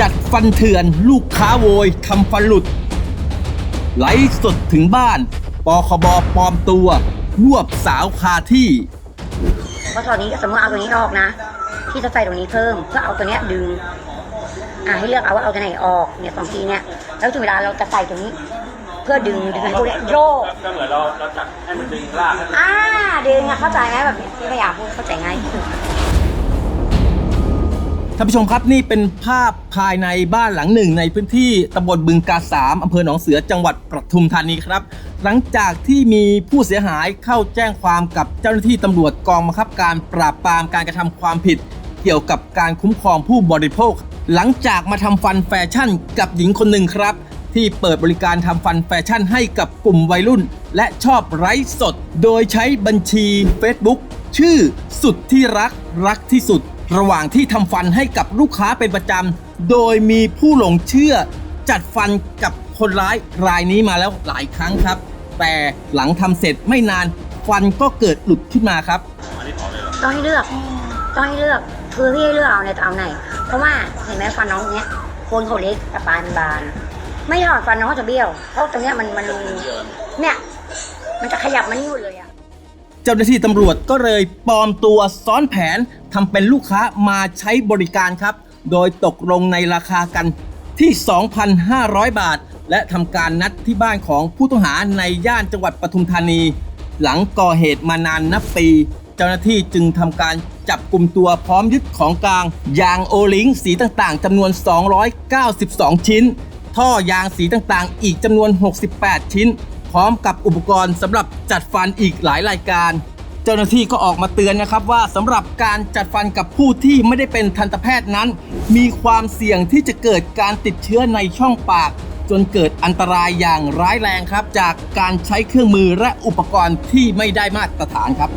จัดฟันเถื่อนลูกค้าโวยทำฟันหลุด ไลฟ์สดถึงบ้าน ปคบปลอมตัว รวบสาวคาที่เพราะตอนนี้สมมติเอาตัวนี้ออกนะ ที่จะใส่ตรงนี้เพิ่มเพื่อเอาตัวเนี้ยดึง อ่าให้เลือกเอาว่าเอาตัวไหนออกเนี่ยสองทีเนี่ยแล้วถึงเวลาเราจะใส่ตัวนี้ เพื่อดึงดึงให้พวกเนี้ยโยกก็เหมือนเราเราจัดให้มันดึงลากให้มันอ่าดึงอะเข้าใจไหมแบบพยายามพูดเข้าใจง่าย ท่านผู้ชมครับนี่เป็นภาพภายในบ้านหลังหนึ่ง ในพื้นที่ตำบลบึงกาสามอำเภอหนองเสือจังหวัดปทุมธานีครับ หลังจากที่มีผู้เสียหายเข้าแจ้งความกับเจ้าหน้าที่ตำรวจกองบังคับการปราบปรามการกระทำความผิด เกี่ยวกับการคุ้มครองผู้บริโภค หลังจากมาทำฟันแฟชั่นกับหญิงคนหนึ่งครับ ที่เปิดบริการทำฟันแฟชั่นให้กับกลุ่มวัยรุ่น และชอบไร้สด โดยใช้บัญชี Facebook ชื่อสุดที่รักรักที่สุด ระหว่างที่ทำฟันให้กับลูกค้าเป็นประจำ โดยมีผู้หลงเชื่อ จัดฟันกับคนร้ายรายนี้มาแล้วหลายครั้งครับ แต่หลังทำเสร็จไม่นานฟันก็เกิดหลุดขึ้นมาครับ ต้องให้เลือก ต้องให้เลือกคือพี่ให้เลือกเอาในยจะเอาไหน เพราะว่าเห็นไหมฟันน้องเนี้ยโคนเขาเล็กแต่ปลายมันบาน ไม่ถอดฟันน้องจะเบี้ยว เพราะตรงเนี้ยมันมันเนี่ย มันจะขยับมันอยู่เลยอะ เจ้าหน้าที่ตำรวจก็เลยปลอมตัวซ้อนแผนทำเป็นลูกค้ามาใช้บริการครับ โดยตกลงในราคากันที่ 2,500 บาท และทำการนัดที่บ้านของผู้ต้องหาในย่านจังหวัดปทุมธานี หลังก่อเหตุมานานนับปี เจ้าหน้าที่จึงทำการจับกลุ่มตัวพร้อมยึดของกลาง ยางโอลิงสีต่างๆจำนวน 292 ชิ้น ท่อยางสีต่างๆ อีกจำนวน 68 ชิ้น พร้อมกับอุปกรณ์สำหรับจัดฟันอีกหลายรายการ เจ้าหน้าที่ก็ออกมาเตือนนะครับว่าสำหรับการจัดฟันกับผู้ที่ไม่ได้เป็นทันตแพทย์นั้น มีความเสี่ยงที่จะเกิดการติดเชื้อในช่องปาก จนเกิดอันตรายอย่างร้ายแรงครับ จากการใช้เครื่องมือและอุปกรณ์ที่ไม่ได้มาตรฐานครับ